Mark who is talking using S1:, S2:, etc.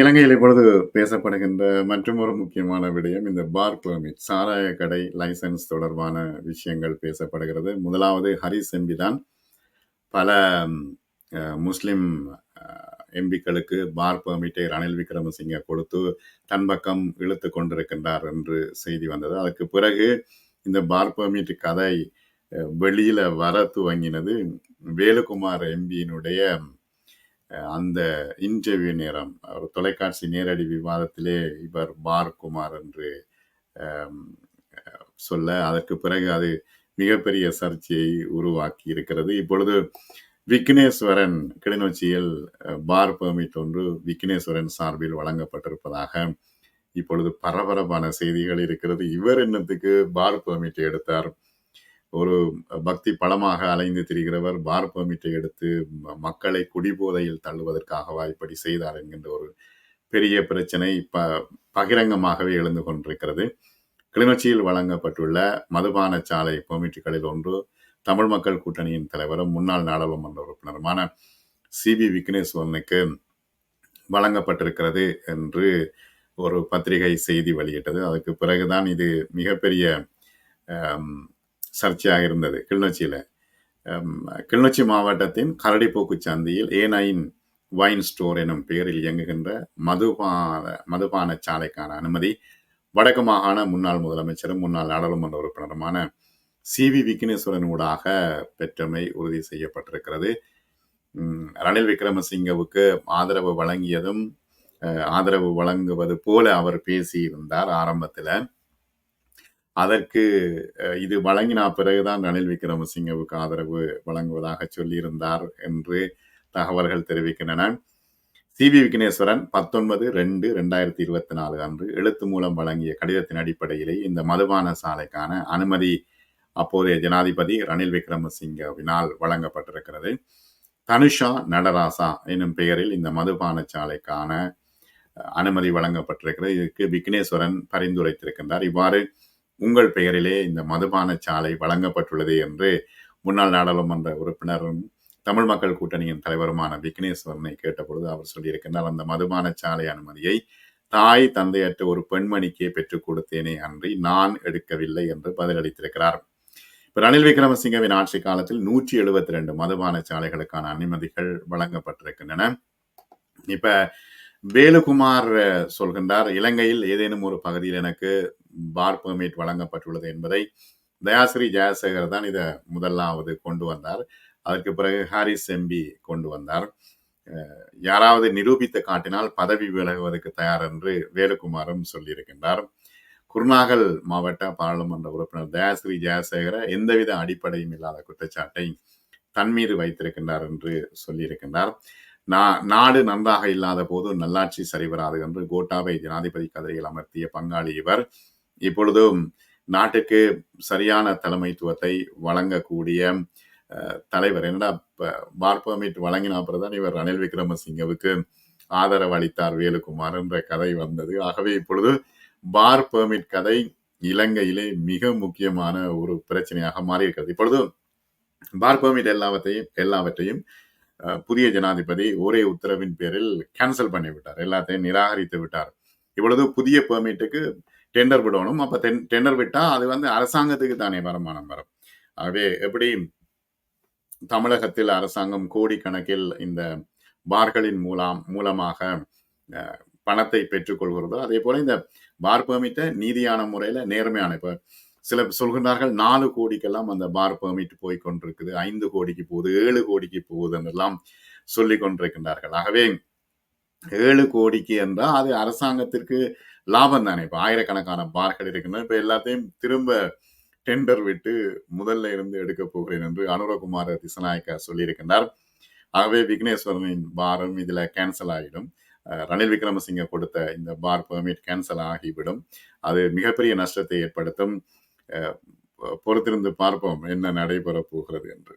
S1: இலங்கையில் இப்பொழுது பேசப்படுகின்ற மற்றும் ஒரு முக்கியமான விடயம் இந்த பார் பெர்மிட் சாராய கடை லைசன்ஸ் தொடர்பான விஷயங்கள் பேசப்படுகிறது. முதலாவது ஹரிஸ் எம்பி தான் பல முஸ்லிம் எம்பிக்களுக்கு பார் பெர்மிட்டை ரணில் விக்ரமசிங்க கொடுத்து தன் பக்கம் இழுத்து கொண்டிருக்கின்றார் என்று செய்தி வந்தது. அதற்கு பிறகு இந்த பார் பெர்மிட் கதை வெளியில வர துவங்கினது. வேலுகுமார் எம்பியினுடைய அஹ் அந்த இன்டர்வியூ நேரம் ஒரு தொலைக்காட்சி நேரடி விவாதத்திலே இவர் பார் குமார் என்று சொல்ல அதற்கு பிறகு அது மிகப்பெரிய சர்ச்சையை உருவாக்கி இருக்கிறது. இப்பொழுது விக்னேஸ்வரன் கிளிநொச்சியில் பார் பெர்மிட் ஒன்று விக்னேஸ்வரன் சார்பில் வழங்கப்பட்டிருப்பதாக இப்பொழுது பரபரப்பான செய்திகள் இருக்கிறது. இவர் என்னத்துக்கு பார் பெர்மிட் எடுத்தார்? ஒரு பக்தி பலமாக அலைந்து திரிகிறவர் பார் பெர்மிட்டை எடுத்து ம- மக்களை குடிபோதையில் தள்ளுவதற்காகவா இப்படி செய்தார் என்கின்ற ஒரு பெரிய பிரச்சனை ப பகிரங்கமாகவே எழுந்து கொண்டிருக்கிறது. கிளிநொச்சியில் வழங்கப்பட்டுள்ள மதுபான சாலை பெர்மிட்டுகளில் ஒன்று தமிழ் மக்கள் கூட்டணியின் தலைவரும் முன்னாள் நாடாளுமன்ற உறுப்பினருமான சிபி விக்னேஸ்வரனுக்கு வழங்கப்பட்டிருக்கிறது என்று ஒரு பத்திரிகை செய்தி வெளியிட்டது. அதுக்கு பிறகுதான் இது மிகப்பெரிய சர்ச்சையாக இருந்தது. கிளிநொச்சியில் கிளிநொச்சி மாவட்டத்தின் கரடிப்போக்கு சந்தையில் ஏ நைன் வைன் ஸ்டோர் எனும் பெயரில் இயங்குகின்ற மதுபான மதுபான சாலைக்கான அனுமதி வடக்கு மாகாண முன்னாள் முதலமைச்சரும் முன்னாள் நாடாளுமன்ற உறுப்பினருமான சி வி விக்னேஸ்வரன் ஊடாக பெற்றமை உறுதி செய்யப்பட்டிருக்கிறது. ரணில் விக்ரமசிங்கவுக்கு ஆதரவு வழங்கியதும் ஆதரவு வழங்குவது போல அவர் பேசியிருந்தார் ஆரம்பத்தில். அதற்கு இது வழங்கின பிறகுதான் ரணில் விக்ரமசிங்கவுக்கு ஆதரவு வழங்குவதாக சொல்லியிருந்தார் என்று தகவல்கள் தெரிவிக்கின்றன. சிவி விக்னேஸ்வரன் பத்தொன்பது ரெண்டு ரெண்டாயிரத்தி இருபத்தி நாலு அன்று எழுத்து மூலம் வழங்கிய கடிதத்தின் அடிப்படையிலே இந்த மதுபான சாலைக்கான அனுமதி அப்போதைய ஜனாதிபதி ரணில் விக்ரமசிங்கவினால் வழங்கப்பட்டிருக்கிறது. தனுஷா நடராசா என்னும் பெயரில் இந்த மதுபான சாலைக்கான அனுமதி வழங்கப்பட்டிருக்கிறது. இதற்கு விக்னேஸ்வரன் பரிந்துரைத்திருக்கின்றார். இவ்வாறு உங்கள் பெயரிலே இந்த மதுபான சாலை வழங்கப்பட்டுள்ளது என்று முன்னாள் நாடாளுமன்ற உறுப்பினரும் தமிழ் மக்கள் கூட்டணியின் தலைவருமான விக்னேஸ்வரனை கேட்டபொழுது அவர் சொல்லியிருக்கின்றார் அந்த மதுபான சாலை அனுமதியை தாய் தந்தையற்ற ஒரு பெண்மணிக்கே பெற்றுக் கொடுத்தேனே அன்றி நான் எடுக்கவில்லை என்று பதிலளித்திருக்கிறார். இப்ப ரணில் விக்ரமசிங்கவின் ஆட்சி காலத்தில் நூற்றி எழுபத்தி ரெண்டு மதுபான சாலைகளுக்கான அனுமதிகள் வழங்கப்பட்டிருக்கின்றன. இப்ப வேலுகுமார் சொல்கின்றார் இலங்கையில் ஏதேனும் ஒரு பகுதியில் எனக்கு பார் பெர்மிட் வழங்கப்பட்டுள்ளது என்பதை தயாசிரி ஜெயசேகர் தான் இதை முதலாவது கொண்டு வந்தார். அதற்கு பிறகு ஹாரிஸ் எம்பி கொண்டு வந்தார். யாராவது நிரூபித்து காட்டினால் பதவி விலகுவதற்கு தயார் என்று வேலுகுமாரும் சொல்லியிருக்கின்றார். குருநாகல் மாவட்ட பாராளுமன்ற உறுப்பினர் தயாஸ்ரீ ஜெயசேகர எந்தவித அடிப்படையும் இல்லாத குற்றச்சாட்டை தன் மீது வைத்திருக்கின்றார் என்று சொல்லியிருக்கின்றார். நா- நாடு நன்றாக இல்லாத போது நல்லாட்சி சரிவராது என்று கோட்டாவை ஜனாதிபதி கதிரையில் அமர்த்திய பங்காளி இவர். இப்பொழுதும் நாட்டுக்கு சரியான தலைமைத்துவத்தை வழங்கக்கூடிய தலைவர் என்னடா பார் பர்மிட் வழங்கின அப்புறம் தான் இவர் ரணில் விக்ரமசிங்கவுக்கு ஆதரவு அளித்தார் வேலுக்குமார் என்ற கதை வந்தது. ஆகவே இப்பொழுது பார் பெர்மிட் கதை இலங்கையிலே மிக முக்கியமான ஒரு பிரச்சனையாக மாறியிருக்கிறது. இப்பொழுது பார் பெர்மிட் எல்லாவற்றையும் எல்லாவற்றையும் அஹ், புதிய ஜனாதிபதி ஒரே உத்தரவின் பேரில் கேன்சல் பண்ணிவிட்டார். எல்லாத்தையும் நிராகரித்து விட்டார். இப்பொழுது புதிய பெர்மிட்டுக்கு டெண்டர் விடணும். அப்ப டெண்டர் விட்டா அது வந்து அரசாங்கத்துக்கு தானே வருமானம் வரும். ஆகவே எப்படி தமிழகத்தில் அரசாங்கம் கோடிக்கணக்கில் இந்த பார்களின் மூலம் மூலமாக அஹ், பணத்தை பெற்றுக்கொள்கிறதோ அதே போல இந்த பார் பெர்மிட்டை நீதியான முறையில நேர்மையான இப்ப சில சொல்கின்றார்கள் நாலு கோடிக்கெல்லாம் அந்த பார் பெர்மிட் போய் கொண்டிருக்குது ஐந்து கோடிக்கு போகுது ஏழு கோடிக்கு போகுது சொல்லி கொண்டிருக்கின்றார்கள். ஆகவே ஏழு கோடிக்கு என்றால் அது அரசாங்கத்திற்கு லாபம் தானே. இப்போ ஆயிரக்கணக்கான பார்கள் இருக்கின்றன. இப்போ எல்லாத்தையும் திரும்ப டெண்டர் விட்டு முதல்ல இருந்து எடுக்க போகிறேன் என்று அனுரகுமார திசநாயக்கா சொல்லியிருக்கின்றார். ஆகவே விக்னேஸ்வரனின் பாரம் இதில் கேன்சல் ஆகிடும். ரணில் விக்ரமசிங்க கொடுத்த இந்த பார் பெர்மிட் கேன்சல் ஆகிவிடும். அது மிகப்பெரிய நஷ்டத்தை ஏற்படுத்தும். பொறுத்திருந்து பார்ப்போம் என்ன நடைபெற போகிறது என்று.